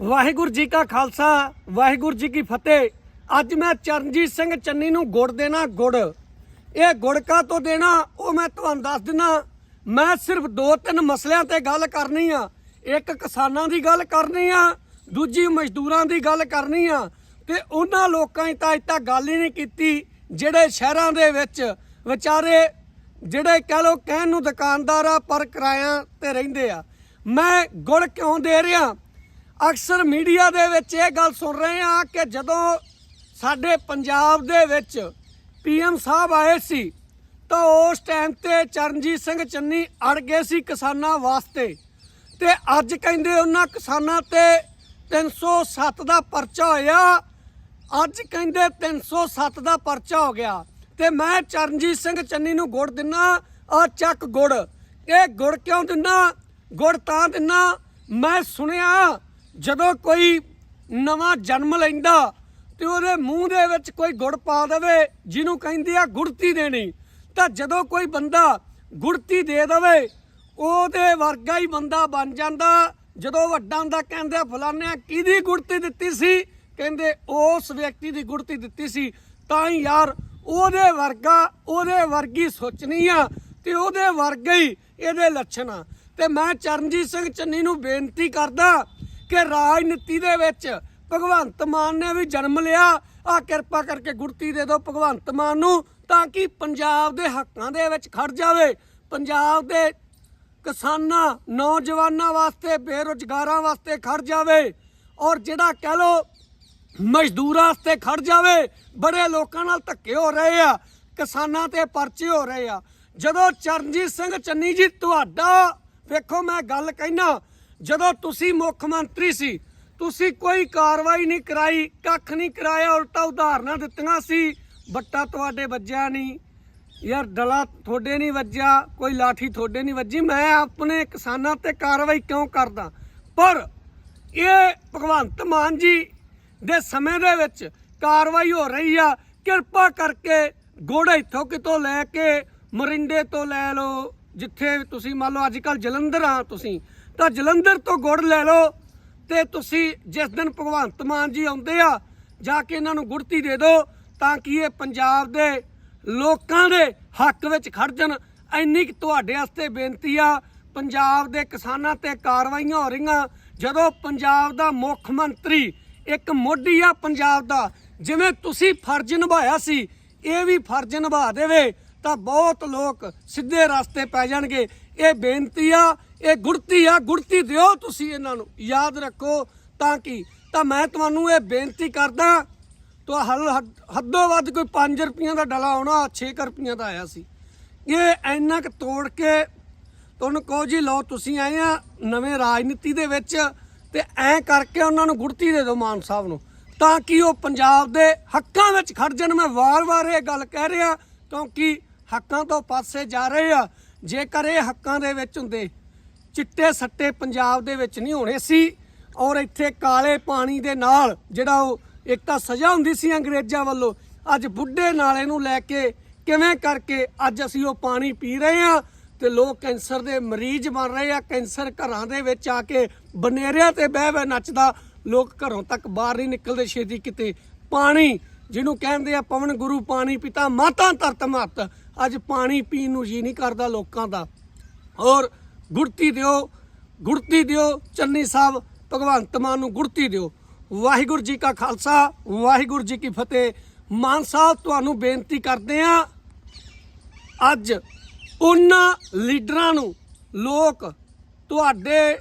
ਵਾਹਿਗੁਰੂ ਜੀ ਕਾ ਖਾਲਸਾ, ਵਾਹਿਗੁਰੂ ਜੀ ਕੀ ਫਤਿਹ। ਅੱਜ ਮੈਂ ਚਰਨਜੀਤ ਸਿੰਘ ਚੰਨੀ ਨੂੰ ਗੁੜ ਦੇਣਾ ਗੁੜ। ਇਹ ਗੁੜ ਕਾ ਤੋਂ ਦੇਣਾ, ਉਹ ਮੈਂ ਤੁਹਾਨੂੰ ਦੱਸ ਦਿਨਾ। ਮੈਂ ਸਿਰਫ ਦੋ ਤਿੰਨ ਮਸਲਿਆਂ ਤੇ ਗੱਲ ਕਰਨੀ ਆ। ਇੱਕ ਕਿਸਾਨਾਂ ਦੀ ਗੱਲ ਕਰਨੀ ਆ, ਦੂਜੀ ਮਜ਼ਦੂਰਾਂ ਦੀ ਗੱਲ ਕਰਨੀ ਆ। ਤੇ ਉਹਨਾਂ ਲੋਕਾਂ ਦੀ ਤਾਂ ਅਜੇ ਤੱਕ ਗੱਲ ਹੀ ਨਹੀਂ ਕੀਤੀ, ਜਿਹੜੇ ਸ਼ਹਿਰਾਂ ਦੇ ਵਿੱਚ ਵਿਚਾਰੇ, ਜਿਹੜੇ ਕਹਿ ਲੋ ਕਹਿਣ ਨੂੰ ਦੁਕਾਨਦਾਰ ਆ, ਪਰ ਕਿਰਾਇਆ ਤੇ ਰਹਿੰਦੇ ਆ। ਮੈਂ ਗੁੜ ਕਿਉਂ ਦੇ ਰਿਹਾ? ਅਕਸਰ ਮੀਡੀਆ ਦੇ ਵਿੱਚ ਇਹ ਗੱਲ ਸੁਣ ਰਹੇ ਆ ਕਿ ਜਦੋਂ ਸਾਡੇ ਪੰਜਾਬ ਦੇ ਵਿੱਚ ਪੀਐਮ ਸਾਹਿਬ ਆਏ ਸੀ, ਤਾਂ ਉਸ ਟਾਈਮ ਤੇ ਚਰਨਜੀਤ ਸਿੰਘ ਚੰਨੀ ਅੜ ਗਏ ਸੀ ਕਿਸਾਨਾਂ ਵਾਸਤੇ ਤੇ ਅੱਜ ਕਹਿੰਦੇ ਉਹਨਾਂ ਕਿਸਾਨਾਂ ਤੇ 307 ਦਾ ਪਰਚਾ ਹੋਇਆ। ਅੱਜ ਕਹਿੰਦੇ 307 ਦਾ ਪਰਚਾ ਹੋ ਗਿਆ ਤੇ ਮੈਂ ਚਰਨਜੀਤ ਸਿੰਘ ਚੰਨੀ ਨੂੰ ਗੁੜ ਦਿੰਨਾ ਆ ਚੱਕ ਗੁੜ। ਇਹ ਗੁੜ ਕਿਉਂ ਦਿੰਨਾ? ਗੁੜ ਤਾਂ ਦਿੰਨਾ। ਮੈਂ ਸੁਣਿਆ ਜਦੋਂ ਕੋਈ ਨਵਾਂ ਜਨਮ ਲੈਂਦਾ ਤੇ ਉਹਦੇ ਮੂੰਹ ਦੇ ਵਿੱਚ ਕੋਈ ਗੁੜ ਪਾ ਦੇਵੇ, ਜਿਹਨੂੰ ਕਹਿੰਦੇ ਆ ਗੁੜਤੀ ਦੇਣੀ, ਤਾਂ ਜਦੋਂ ਕੋਈ ਬੰਦਾ ਗੁੜਤੀ ਦੇ ਦੇਵੇ, ਉਹਦੇ ਵਰਗਾ ਹੀ ਬੰਦਾ ਬਣ ਜਾਂਦਾ। ਜਦੋਂ ਵੱਡਾ ਹੁੰਦਾ, ਕਹਿੰਦੇ ਆ ਫਲਾਨਿਆਂ ਕਿਹਦੀ ਗੁੜਤੀ ਦਿੱਤੀ ਸੀ? ਕਹਿੰਦੇ, ਉਸ ਵਿਅਕਤੀ ਦੀ ਗੁੜਤੀ ਦਿੱਤੀ ਸੀ। ਤਾਂ ਹੀ ਯਾਰ, ਉਹਦੇ ਵਰਗਾ, ਉਹਦੇ ਵਰਗੀ ਸੋਚਣੀ ਆ ਤੇ ਉਹਦੇ ਵਰਗੇ ਹੀ ਇਹਦੇ ਲੱਛਣ ਆ। ਤੇ ਮੈਂ ਚਰਨਜੀਤ ਸਿੰਘ ਚੰਨੀ ਨੂੰ ਬੇਨਤੀ ਕਰਦਾ ਕਿ ਰਾਜਨੀਤੀ ਦੇ ਵਿੱਚ ਭਗਵੰਤ ਮਾਨ ਨੇ ਵੀ ਜਨਮ ਲਿਆ। ਆ ਕਿਰਪਾ ਕਰਕੇ ਗੁਰਤੀ ਦੇ ਦਿਓ ਭਗਵੰਤ ਮਾਨ ਨੂੰ, ਤਾਂ ਕਿ ਪੰਜਾਬ ਦੇ ਹੱਕਾਂ ਦੇ ਵਿੱਚ ਖੜ ਜਾਵੇ। ਪੰਜਾਬ ਦੇ ਕਿਸਾਨਾਂ, ਨੌਜਵਾਨਾਂ ਵਾਸਤੇ, ਬੇਰੁਜ਼ਗਾਰਾਂ ਵਾਸਤੇ ਖੜ ਜਾਵੇ ਔਰ ਜਿਹੜਾ ਕਹਿ ਲੋ ਮਜ਼ਦੂਰਾਂ ਵਾਸਤੇ ਖੜ ਜਾਵੇ, ਬੜੇ ਲੋਕਾਂ ਨਾਲ ਧੱਕੇ ਹੋ ਰਹੇ ਆ, ਕਿਸਾਨਾਂ ਤੇ ਪਰਚੇ ਹੋ ਰਹੇ ਆ। ਜਦੋਂ ਚਰਨਜੀਤ ਸਿੰਘ ਚੰਨੀ ਜੀ, ਤੁਹਾਡਾ, ਵੇਖੋ ਮੈਂ ਗੱਲ ਕਹਿਣਾ ਜਦੋਂ ਤੁਸੀਂ ਮੁੱਖ ਮੰਤਰੀ ਸੀ, ਤੁਸੀਂ ਕੋਈ ਕਾਰਵਾਈ ਨਹੀਂ ਕਰਾਈ, ਕੱਖ ਨਹੀਂ ਕਰਾਇਆ, ਉਲਟਾ ਉਦਾਹਰਨਾਂ ਦਿੱਤੀਆਂ ਸੀ। ਬੱਟਾ ਤੁਹਾਡੇ ਵੱਜਿਆ ਨਹੀਂ। ਯਾਰ ਡਲਾ ਤੁਹਾਡੇ ਨਹੀਂ ਵੱਜਿਆ, ਕੋਈ ਲਾਠੀ ਤੁਹਾਡੇ ਨਹੀਂ ਵੱਜੀ। ਮੈਂ ਆਪਣੇ ਕਿਸਾਨਾਂ ਤੇ ਕਾਰਵਾਈ ਕਿਉਂ ਕਰਦਾ? ਪਰ ਇਹ ਭਗਵੰਤ ਮਾਨ ਜੀ ਦੇ ਸਮੇਂ ਦੇ ਵਿੱਚ ਕਾਰਵਾਈ ਹੋ ਰਹੀ ਆ। ਕਿਰਪਾ ਕਰਕੇ ਗੁੜ ਇੱਥੋਂ ਕਿਤੋਂ ਲੈ ਕੇ ਮਰਿੰਡੇ ਤੋਂ ਲੈ ਲਓ, ਜਿੱਥੇ ਤੁਸੀਂ ਮੰਨ ਲਓ ਅੱਜ ਕੱਲ ਜਲੰਧਰ ਆ ਤੁਸੀਂ। ਤਾਂ ਜਲੰਧਰ ਤੋਂ ਗੁੜ ਲੈ ਲਓ ਤੇ ਤੁਸੀਂ ਜਿਸ ਦਿਨ ਭਗਵੰਤ ਮਾਨ ਜੀ ਆਉਂਦੇ ਆ, ਜਾ ਕੇ ਇਹਨਾਂ ਨੂੰ ਗੁੜਤੀ ਦੇ ਦਿਓ ਤਾਂ ਕਿ ਇਹ ਪੰਜਾਬ ਦੇ ਲੋਕਾਂ ਦੇ ਹੱਕ ਵਿੱਚ ਖੜ ਜਾਣ। ਇੰਨੀ ਕੁ ਤੁਹਾਡੇ ਵਾਸਤੇ ਬੇਨਤੀ ਆ, ਪੰਜਾਬ ਦੇ ਕਿਸਾਨਾਂ ਤੇ ਕਾਰਵਾਈਆਂ ਹੋ ਰਹੀਆਂ। ਜਦੋਂ ਪੰਜਾਬ ਦਾ ਮੁੱਖ ਮੰਤਰੀ ਇੱਕ ਮੋਢੀ ਆ ਪੰਜਾਬ ਦਾ, ਜਿਵੇਂ ਤੁਸੀਂ ਫਰਜ਼ ਨਿਭਾਇਆ ਸੀ, ਇਹ ਵੀ ਫਰਜ਼ ਨਿਭਾ ਦੇਵੇ ਤਾਂ ਬਹੁਤ ਲੋਕ ਸਿੱਧੇ ਰਸਤੇ ਪੈ ਜਾਣਗੇ। ਇਹ ਬੇਨਤੀ ਆ ਇਹ ਗੁੜਤੀ ਆ, ਗੁੜਤੀ ਦਿਓ ਤੁਸੀਂ ਇਹਨਾਂ ਨੂੰ। ਯਾਦ ਰੱਖੋ ਤਾਂ ਕਿ? ਤਾਂ ਮੈਂ ਤੁਹਾਨੂੰ ਇਹ ਬੇਨਤੀ ਕਰਦਾ ਤੋ ਹਲ ਹੱਦੋਂ ਵੱਧ ਕੋਈ 5 ਰੁਪਈਆਂ ਦਾ ਡਲਾ ਆਉਣਾ 6 ਰੁਪਈਆਂ ਦਾ ਆਇਆ ਸੀ। ਇਹ ਇੰਨਾ ਕੁ ਤੋੜ ਕੇ ਤੁਹਾਨੂੰ ਕਹੋ ਜੀ, ਲਓ ਤੁਸੀਂ ਆਏ ਆ ਨਵੇਂ ਰਾਜਨੀਤੀ ਦੇ ਵਿੱਚ ਤੇ ਐ ਕਰਕੇ ਉਹਨਾਂ ਨੂੰ ਗੁੜਤੀ ਦੇ ਦਿਓ ਮਾਨ ਸਾਹਿਬ ਨੂੰ। ਤਾਂ ਕਿ ਉਹ ਪੰਜਾਬ ਦੇ ਹੱਕਾਂ ਵਿੱਚ ਖੜ ਜਾਣ? ਮੈਂ ਵਾਰ-ਵਾਰ ਇਹ ਗੱਲ ਕਹਿ ਰਿਹਾ, ਕਿਉਂਕਿ ਹੱਕਾਂ ਤੋਂ ਪਾਸੇ ਜਾ ਰਹੇ ਆ। ਜੇਕਰ ਇਹ ਹੱਕਾਂ ਦੇ ਵਿੱਚ ਹੁੰਦੇ ਚਿੱਟੇ ਸੱਟੇ ਪੰਜਾਬ ਦੇ ਵਿੱਚ ਨਹੀਂ ਹੋਣੇ ਸੀ ਔਰ ਇੱਥੇ ਕਾਲੇ ਪਾਣੀ ਦੇ ਨਾਲ ਜਿਹੜਾ ਉਹ ਇੱਕ ਤਾਂ ਸਜ਼ਾ ਹੁੰਦੀ ਸੀ ਅੰਗਰੇਜ਼ਾਂ ਵੱਲੋਂ, ਅੱਜ ਬੁੱਢੇ ਨਾਲੇ ਨੂੰ ਲੈ ਕੇ ਕਿਵੇਂ ਕਰਕੇ ਅੱਜ ਅਸੀਂ ਉਹ ਪਾਣੀ ਪੀ ਰਹੇ ਆ ਤੇ ਲੋਕ ਕੈਂਸਰ ਦੇ ਮਰੀਜ਼ ਬਣ ਰਹੇ ਆ, ਕੈਂਸਰ ਘਰਾਂ ਦੇ ਵਿੱਚ ਆ ਕੇ ਬਨੇਰਿਆਂ ਤੇ ਬਹਿ ਬਹਿ ਨੱਚਦਾ, ਲੋਕ ਘਰੋਂ ਤੱਕ ਬਾਹਰ ਨਹੀਂ ਨਿਕਲਦੇ ਛੇਤੀ ਕਿਤੇ। ਪਾਣੀ, ਜਿਹਨੂੰ ਕਹਿੰਦੇ ਆ ਪਵਨ ਗੁਰੂ ਪਾਣੀ ਪਿਤਾ, ਮਾਤਾ ਧਰਤ ਮਹਤ ਅੱਜ ਪਾਣੀ ਪੀਣ ਨੂੰ ਜੀ ਨਹੀਂ ਕਰਦਾ ਲੋਕਾਂ ਦਾ। ਔਰ ਗੁੜਤੀ ਦਿਓ ਗੁੜਤੀ ਦਿਓ, ਚੰਨੀ ਸਾਹਿਬ, ਭਗਵੰਤ ਮਾਨ ਨੂੰ ਗੁੜਤੀ ਦਿਓ। ਵਾਹਿਗੁਰੂ ਜੀ ਕਾ ਖਾਲਸਾ, ਵਾਹਿਗੁਰੂ ਜੀ ਕੀ ਫਤਿਹ। ਮਾਨ ਸਾਹਿਬ, ਤੁਹਾਨੂੰ ਬੇਨਤੀ ਕਰਦੇ ਆ ਅੱਜ ਉਹਨਾਂ ਲੀਡਰਾਂ ਨੂੰ ਲੋਕ ਤੁਹਾਡੇ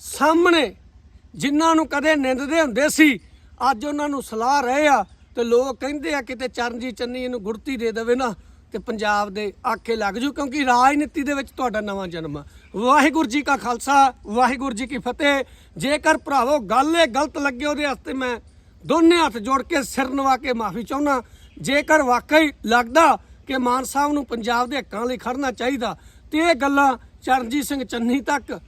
ਸਾਹਮਣੇ ਜਿਨ੍ਹਾਂ ਨੂੰ ਕਦੇ ਨਿੰਦਦੇ ਹੁੰਦੇ ਸੀ, ਅੱਜ ਉਹਨਾਂ ਨੂੰ ਸਲਾਹ ਰਹੇ ਆ ਤੇ ਲੋਕ ਕਹਿੰਦੇ ਆ ਕਿਤੇ ਚਰਨਜੀਤ ਚੰਨੀ ਇਹਨੂੰ ਗੁੜਤੀ ਦੇ ਦੇਵੇ ਨਾ ਤੇ ਪੰਜਾਬ ਦੇ ਆਖੇ ਲੱਗ ਜੂ ਕਿਉਂਕਿ ਰਾਜਨੀਤੀ ਦੇ ਵਿੱਚ ਤੁਹਾਡਾ ਨਵਾਂ ਜਨਮ ਆ। ਵਾਹਿਗੁਰੂ ਜੀ ਕਾ ਖਾਲਸਾ, ਵਾਹਿਗੁਰੂ ਜੀ ਕੀ ਫਤਿਹ। ਜੇਕਰ ਭਰਾਵੋ ਗੱਲ ਇਹ ਗਲਤ ਲੱਗੇ ਉਹਦੇ ਵਾਸਤੇ ਮੈਂ ਦੋਨੇ ਹੱਥ ਜੋੜ ਕੇ ਸਿਰ ਨਵਾ ਕੇ ਮਾਫੀ ਚਾਹੁੰਦਾ ਜੇਕਰ ਵਾਕਈ ਲੱਗਦਾ ਕਿ ਮਾਨ ਸਾਹਿਬ ਨੂੰ ਪੰਜਾਬ ਦੇ ਹੱਕਾਂ ਲਈ ਖੜਨਾ ਚਾਹੀਦਾ, ਤੇ ਇਹ ਗੱਲਾਂ ਚਰਨਜੀਤ ਸਿੰਘ ਚੰਨੀ ਤੱਕ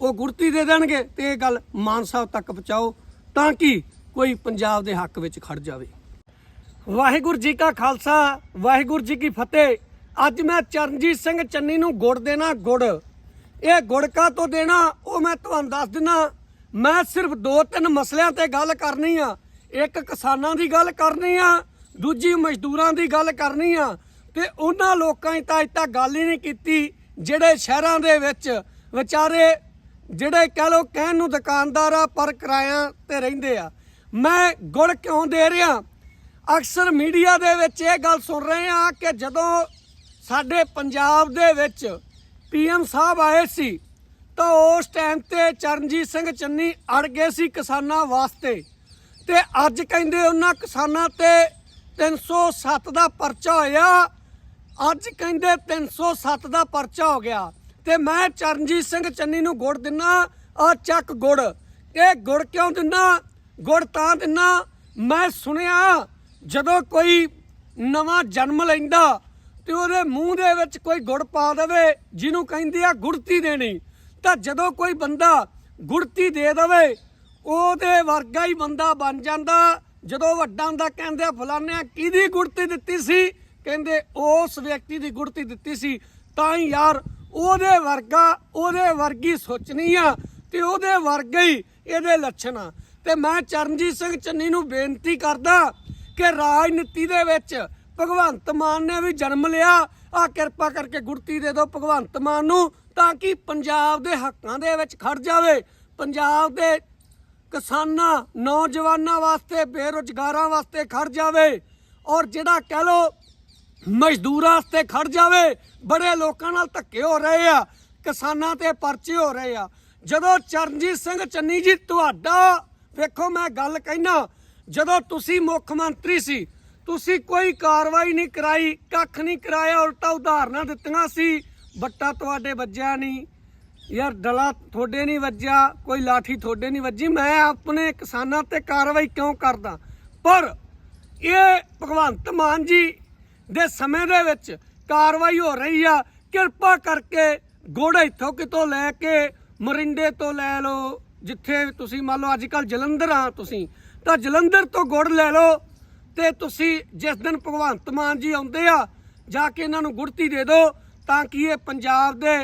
ਉਹ ਗੁਰਤੀ ਦੇ ਦੇਣਗੇ, ਤੇ ਇਹ ਗੱਲ ਮਾਨ ਸਾਹਿਬ ਤੱਕ ਪਹੁੰਚਾਓ, ਤਾਂ ਕਿ ਕੋਈ ਪੰਜਾਬ ਦੇ ਹੱਕ ਵਿੱਚ ਖੜ ਜਾਵੇ। ਵਾਹਿਗੁਰੂ ਜੀ ਕਾ ਖਾਲਸਾ, ਵਾਹਿਗੁਰੂ ਜੀ ਕੀ ਫਤਿਹ। ਅੱਜ ਮੈਂ ਚਰਨਜੀਤ ਸਿੰਘ ਚੰਨੀ ਨੂੰ ਗੁੜ ਦੇਣਾ ਗੁੜ। ਇਹ ਗੁੜਕਾ ਤੋਂ ਦੇਣਾ, ਉਹ ਮੈਂ ਤੁਹਾਨੂੰ ਦੱਸ ਦਿਨਾ। ਮੈਂ ਸਿਰਫ ਦੋ ਤਿੰਨ ਮਸਲਿਆਂ ਤੇ ਗੱਲ ਕਰਨੀ ਆ। ਇੱਕ ਕਿਸਾਨਾਂ ਦੀ ਗੱਲ ਕਰਨੀ ਆ, ਦੂਜੀ ਮਜ਼ਦੂਰਾਂ ਦੀ ਗੱਲ ਕਰਨੀ ਆ। ਤੇ ਉਹਨਾਂ ਲੋਕਾਂ ਦੀ ਤਾਂ ਅਜੇ ਤੱਕ ਗੱਲ ਹੀ ਨਹੀਂ ਕੀਤੀ, ਜਿਹੜੇ ਸ਼ਹਿਰਾਂ ਦੇ ਵਿੱਚ ਵਿਚਾਰੇ, ਜਿਹੜੇ ਕਹਿ ਲੋ ਕਹਿਣ ਨੂੰ ਦੁਕਾਨਦਾਰ ਆ, ਪਰ ਕਿਰਾਇਆ ਤੇ ਰਹਿੰਦੇ ਆ। ਮੈਂ ਗੁੜ ਕਿਉਂ ਦੇ ਰਿਹਾ? ਅਕਸਰ ਮੀਡੀਆ ਦੇ ਵਿੱਚ ਇਹ ਗੱਲ ਸੁਣ ਰਹੇ ਆ ਕਿ ਜਦੋਂ ਸਾਡੇ ਪੰਜਾਬ ਦੇ ਵਿੱਚ ਪੀਐਮ ਸਾਹਿਬ ਆਏ ਸੀ, ਤਾਂ ਉਸ ਟਾਈਮ ਤੇ ਚਰਨਜੀਤ ਸਿੰਘ ਚੰਨੀ ਅੜ ਗਏ ਸੀ ਕਿਸਾਨਾਂ ਵਾਸਤੇ। ਤੇ ਅੱਜ ਕਹਿੰਦੇ ਉਹਨਾਂ ਕਿਸਾਨਾਂ ਤੇ 307 ਦਾ ਪਰਚਾ ਹੋਇਆ। ਅੱਜ ਕਹਿੰਦੇ 307 ਦਾ ਪਰਚਾ ਹੋ ਗਿਆ। ਤੇ ਮੈਂ ਚਰਨਜੀਤ ਸਿੰਘ ਚੰਨੀ ਨੂੰ ਗੁੜ ਦਿੰਨਾ, ਆ ਚੱਕ ਗੁੜ। ਇਹ ਗੁੜ ਕਿਉਂ ਦਿੰਨਾ? ਗੁੜ ਤਾਂ ਦਿੰਨਾ। ਮੈਂ ਸੁਣਿਆ, ਜਦੋਂ ਕੋਈ ਨਵਾਂ ਜਨਮ ਲੈਂਦਾ ਤੇ ਉਹਦੇ ਮੂੰਹ ਦੇ ਵਿੱਚ ਕੋਈ ਗੁੜ ਪਾ ਦੇਵੇ, ਜਿਹਨੂੰ ਕਹਿੰਦੇ ਆ ਗੁੜਤੀ ਦੇਣੀ। ਤਾਂ ਜਦੋਂ ਕੋਈ ਬੰਦਾ ਗੁੜਤੀ ਦੇ ਦੇਵੇ, ਉਹਦੇ ਵਰਗਾ ਹੀ ਬੰਦਾ ਬਣ ਜਾਂਦਾ। ਜਦੋਂ ਵੱਡਾ ਹੁੰਦਾ, ਕਹਿੰਦੇ ਆ ਫਲਾਨਿਆਂ ਕਿਹਦੀ ਗੁੜਤੀ ਦਿੱਤੀ ਸੀ? ਕਹਿੰਦੇ, ਉਸ ਵਿਅਕਤੀ ਦੀ ਗੁੜਤੀ ਦਿੱਤੀ ਸੀ। ਤਾਂ ਹੀ ਯਾਰ, ਉਹਦੇ ਵਰਗਾ, ਉਹਦੇ ਵਰਗੀ ਸੋਚਣੀ ਆ ਤੇ ਉਹਦੇ ਵਰਗੇ ਹੀ ਇਹਦੇ ਲੱਛਣ ਆ। ਤੇ ਮੈਂ ਚਰਨਜੀਤ ਸਿੰਘ ਚੰਨੀ ਨੂੰ ਬੇਨਤੀ ਕਰਦਾ ਕਿ ਰਾਜਨੀਤੀ ਦੇ ਵਿੱਚ ਭਗਵੰਤ ਮਾਨ ਨੇ ਵੀ ਜਨਮ ਲਿਆ। ਆ ਕਿਰਪਾ ਕਰਕੇ ਗੁੜਤੀ ਦੇ ਦਿਓ ਭਗਵੰਤ ਮਾਨ ਨੂੰ, ਤਾਂ ਕਿ ਪੰਜਾਬ ਦੇ ਹੱਕਾਂ ਦੇ ਵਿੱਚ ਖੜ ਜਾਵੇ। ਪੰਜਾਬ ਦੇ ਕਿਸਾਨਾਂ, ਨੌਜਵਾਨਾਂ ਵਾਸਤੇ, ਬੇਰੁਜ਼ਗਾਰਾਂ ਵਾਸਤੇ ਖੜ ਜਾਵੇ ਔਰ ਜਿਹੜਾ ਕਹਿ ਲੋ ਮਜ਼ਦੂਰਾਂ ਵਾਸਤੇ ਖੜ ਜਾਵੇ, ਬੜੇ ਲੋਕਾਂ ਨਾਲ ਧੱਕੇ ਹੋ ਰਹੇ ਆ, ਕਿਸਾਨਾਂ ਤੇ ਪਰਚੇ ਹੋ ਰਹੇ ਆ। ਜਦੋਂ ਚਰਨਜੀਤ ਸਿੰਘ ਚੰਨੀ ਜੀ, ਤੁਹਾਡਾ, ਵੇਖੋ ਮੈਂ ਗੱਲ ਕਹਿਣਾ ਜਦੋਂ ਤੁਸੀਂ ਮੁੱਖ ਮੰਤਰੀ ਸੀ ਤੁਸੀਂ ਕੋਈ ਕਾਰਵਾਈ ਨਹੀਂ ਕਰਾਈ, ਕੱਖ ਨਹੀਂ ਕਰਾਇਆ, ਉਲਟਾ ਉਦਾਹਰਨਾਂ ਦਿੱਤੀਆਂ ਸੀ। ਬੱਟਾ ਤੁਹਾਡੇ ਵੱਜਿਆ ਨਹੀਂ। ਯਾਰ, ਡਲਾ ਤੁਹਾਡੇ ਨਹੀਂ ਵੱਜਿਆ, ਕੋਈ ਲਾਠੀ ਤੁਹਾਡੇ ਨਹੀਂ ਵੱਜੀ। ਮੈਂ ਆਪਣੇ ਕਿਸਾਨਾਂ ਤੇ ਕਾਰਵਾਈ ਕਿਉਂ ਕਰਦਾ? ਪਰ ਇਹ ਭਗਵੰਤ ਮਾਨ ਜੀ ਦੇ ਸਮੇਂ ਦੇ ਵਿੱਚ ਕਾਰਵਾਈ ਹੋ ਰਹੀ ਆ। ਕਿਰਪਾ ਕਰਕੇ ਗੁੜ ਇੱਥੋਂ ਕਿਤੋਂ ਲੈ ਕੇ ਮਰਿੰਡੇ ਤੋਂ ਲੈ ਲਓ। ਜਿੱਥੇ ਤੁਸੀਂ ਮੰਨ ਲਓ, ਅੱਜ ਕੱਲ ਜਲੰਧਰ ਆ ਤੁਸੀਂ। ਤਾਂ ਜਲੰਧਰ ਤੋਂ ਗੁੜ ਲੈ ਲਓ। ਤੇ ਤੁਸੀਂ ਜਿਸ ਦਿਨ ਭਗਵੰਤ ਮਾਨ ਜੀ ਆਉਂਦੇ ਆ, ਜਾ ਕੇ ਇਹਨਾਂ ਨੂੰ ਗੁੜਤੀ ਦੇ ਦਿਓ, ਤਾਂ ਕਿ ਇਹ ਪੰਜਾਬ ਦੇ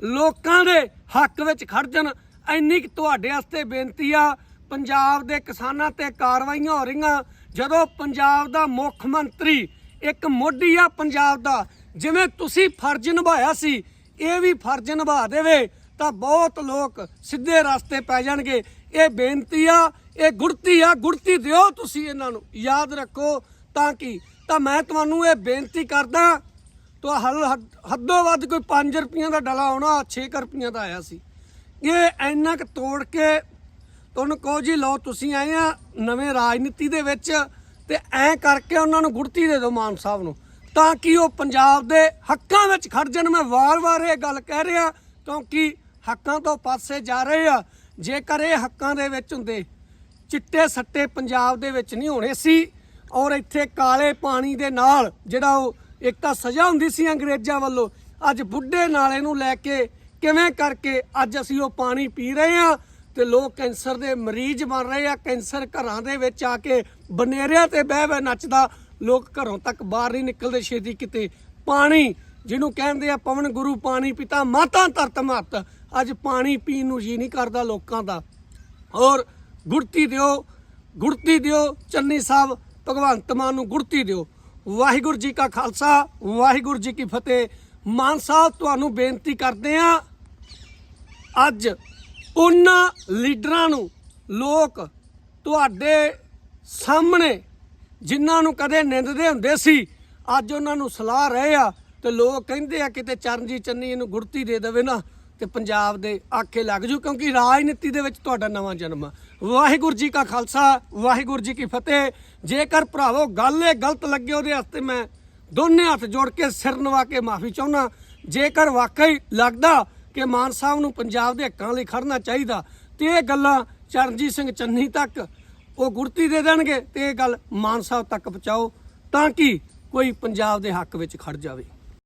ਲੋਕਾਂ ਦੇ ਹੱਕ ਵਿੱਚ ਖੜ ਜਾਣ? ਇੰਨੀ ਕੁ ਤੁਹਾਡੇ ਵਾਸਤੇ ਬੇਨਤੀ ਆ, ਪੰਜਾਬ ਦੇ ਕਿਸਾਨਾਂ ਤੇ ਕਾਰਵਾਈਆਂ ਹੋ ਰਹੀਆਂ। ਜਦੋਂ ਪੰਜਾਬ ਦਾ ਮੁੱਖ ਮੰਤਰੀ ਇੱਕ ਮੋਢੀ ਆ ਪੰਜਾਬ ਦਾ, ਜਿਵੇਂ ਤੁਸੀਂ ਫਰਜ਼ ਨਿਭਾਇਆ ਸੀ, ਇਹ ਵੀ ਫਰਜ਼ ਨਿਭਾ ਦੇਵੇ, ਤਾਂ ਬਹੁਤ ਲੋਕ ਸਿੱਧੇ ਰਸਤੇ ਪੈ ਜਾਣਗੇ। ਇਹ ਬੇਨਤੀ ਆ, ਇਹ ਗੁੜਤੀ ਆ ਗੁੜਤੀ ਦਿਓ ਤੁਸੀਂ ਇਹਨਾਂ ਨੂੰ, ਯਾਦ ਰੱਖੋ ਤਾਂ ਕਿ। ਤਾਂ ਮੈਂ ਤੁਹਾਨੂੰ ਇਹ ਬੇਨਤੀ ਕਰਦਾ, ਤੋ ਹਲ ਹੱਦੋਂ ਵੱਧ ਕੋਈ 5 ਰੁਪਈਆਂ ਦਾ ਡਲਾ ਆਉਣਾ 6 ਰੁਪਈਆਂ ਦਾ ਆਇਆ ਸੀ। ਇਹ ਇੰਨਾ ਕੁ ਤੋੜ ਕੇ ਤੁਹਾਨੂੰ ਕਹੋ ਜੀ, ਲਓ ਤੁਸੀਂ ਆਏ ਆ ਨਵੇਂ ਰਾਜਨੀਤੀ ਦੇ ਵਿੱਚ ਤੇ ਐ ਕਰਕੇ ਉਹਨਾਂ ਨੂੰ ਗੁੜਤੀ ਦੇ ਦਿਓ ਮਾਨ ਸਾਹਿਬ ਨੂੰ। ਤਾਂ ਕਿ ਉਹ ਪੰਜਾਬ ਦੇ ਹੱਕਾਂ ਵਿੱਚ ਖੜ ਜਾਣ, ਮੈਂ ਵਾਰ-ਵਾਰ ਇਹ ਗੱਲ ਕਹਿ ਰਿਹਾ, ਕਿਉਂਕਿ ਹੱਕਾਂ ਤੋਂ ਪਾਸੇ ਜਾ ਰਹੇ ਆ। ਜੇਕਰ ਇਹ ਹੱਕਾਂ ਦੇ ਵਿੱਚ ਹੁੰਦੇ, ਚਿੱਟੇ ਸੱਟੇ ਪੰਜਾਬ ਦੇ ਵਿੱਚ ਨਹੀਂ ਹੋਣੇ ਸੀ, ਔਰ ਇੱਥੇ ਕਾਲੇ ਪਾਣੀ ਦੇ ਨਾਲ ਜਿਹੜਾ ਉਹ ਇੱਕ ਤਾਂ ਸਜ਼ਾ ਹੁੰਦੀ ਸੀ ਅੰਗਰੇਜ਼ਾਂ ਵੱਲੋਂ, ਅੱਜ ਬੁੱਢੇ ਨਾਲੇ ਨੂੰ ਲੈ ਕੇ ਕਿਵੇਂ ਕਰਕੇ ਅੱਜ ਅਸੀਂ ਉਹ ਪਾਣੀ ਪੀ ਰਹੇ ਆ ਤੇ ਲੋਕ ਕੈਂਸਰ ਦੇ ਮਰੀਜ਼ ਬਣ ਰਹੇ ਆ, ਕੈਂਸਰ ਘਰਾਂ ਦੇ ਵਿੱਚ ਆ ਕੇ ਬਨੇਰਿਆਂ ਤੇ ਬਹਿ ਬਹਿ ਨੱਚਦਾ, ਲੋਕ ਘਰੋਂ ਤੱਕ ਬਾਹਰ ਨਹੀਂ ਨਿਕਲਦੇ ਛੇਤੀ ਕਿਤੇ। ਪਾਣੀ, ਜਿਹਨੂੰ ਕਹਿੰਦੇ ਆ ਪਵਨ ਗੁਰੂ, ਪਾਣੀ ਪਿਤਾ, ਮਾਤਾ ਧਰਤ ਮਹਤ ਅੱਜ ਪਾਣੀ ਪੀਣ ਨੂੰ ਜੀ ਨਹੀਂ ਕਰਦਾ ਲੋਕਾਂ ਦਾ। ਔਰ ਗੁੜਤੀ ਦਿਓ ਗੁੜਤੀ ਦਿਓ, ਚੰਨੀ ਸਾਹਿਬ, ਭਗਵੰਤ ਮਾਨ ਨੂੰ ਗੁੜਤੀ ਦਿਓ। ਵਾਹਿਗੁਰੂ ਜੀ ਕਾ ਖਾਲਸਾ, ਵਾਹਿਗੁਰੂ ਜੀ ਕੀ ਫਤਿਹ। ਮਾਨ ਸਾਹਿਬ, ਤੁਹਾਨੂੰ ਬੇਨਤੀ ਕਰਦੇ ਆ ਅੱਜ ਉਹਨਾਂ ਲੀਡਰਾਂ ਨੂੰ ਲੋਕ ਤੁਹਾਡੇ ਸਾਹਮਣੇ ਜਿਨ੍ਹਾਂ ਨੂੰ ਕਦੇ ਨਿੰਦਦੇ ਹੁੰਦੇ ਸੀ, ਅੱਜ ਉਹਨਾਂ ਨੂੰ ਸਲਾਹ ਰਹੇ ਆ ਤੇ ਲੋਕ ਕਹਿੰਦੇ ਆ ਕਿਤੇ ਚਰਨਜੀਤ ਚੰਨੀ ਇਹਨੂੰ ਗੁੜਤੀ ਦੇ ਦੇਵੇ ਨਾ। ਤੇ ਪੰਜਾਬ ਦੇ ਆਖੇ ਲੱਗ ਜੂ, ਕਿਉਂਕਿ ਰਾਜਨੀਤੀ ਦੇ ਵਿੱਚ ਤੁਹਾਡਾ ਨਵਾਂ ਜਨਮ ਆ। ਵਾਹਿਗੁਰੂ ਜੀ ਕਾ ਖਾਲਸਾ, ਵਾਹਿਗੁਰੂ ਜੀ ਕੀ ਫਤਿਹ। ਜੇਕਰ ਭਰਾਵੋ ਗੱਲ ਇਹ ਗਲਤ ਲੱਗੇ ਉਹਦੇ ਵਾਸਤੇ ਮੈਂ ਦੋਨੇ ਹੱਥ ਜੋੜ ਕੇ ਸਿਰ ਨਵਾ ਕੇ ਮਾਫੀ ਚਾਹੁੰਦਾ। ਜੇਕਰ ਵਾਕਈ ਲੱਗਦਾ ਕਿ ਮਾਨ ਸਾਹਿਬ ਨੂੰ ਪੰਜਾਬ ਦੇ ਹੱਕਾਂ ਲਈ ਖੜਨਾ ਚਾਹੀਦਾ, ਤੇ ਇਹ ਗੱਲਾਂ ਚਰਨਜੀਤ ਸਿੰਘ ਚੰਨੀ ਤੱਕ ਉਹ ਗੁਰਤੀ ਦੇ ਦੇਣਗੇ ਤੇ ਇਹ ਗੱਲ ਮਾਨ ਸਾਹਿਬ ਤੱਕ ਪਹੁੰਚਾਓ, ਤਾਂ ਕਿ ਕੋਈ ਪੰਜਾਬ ਦੇ ਹੱਕ ਵਿੱਚ ਖੜ ਜਾਵੇ।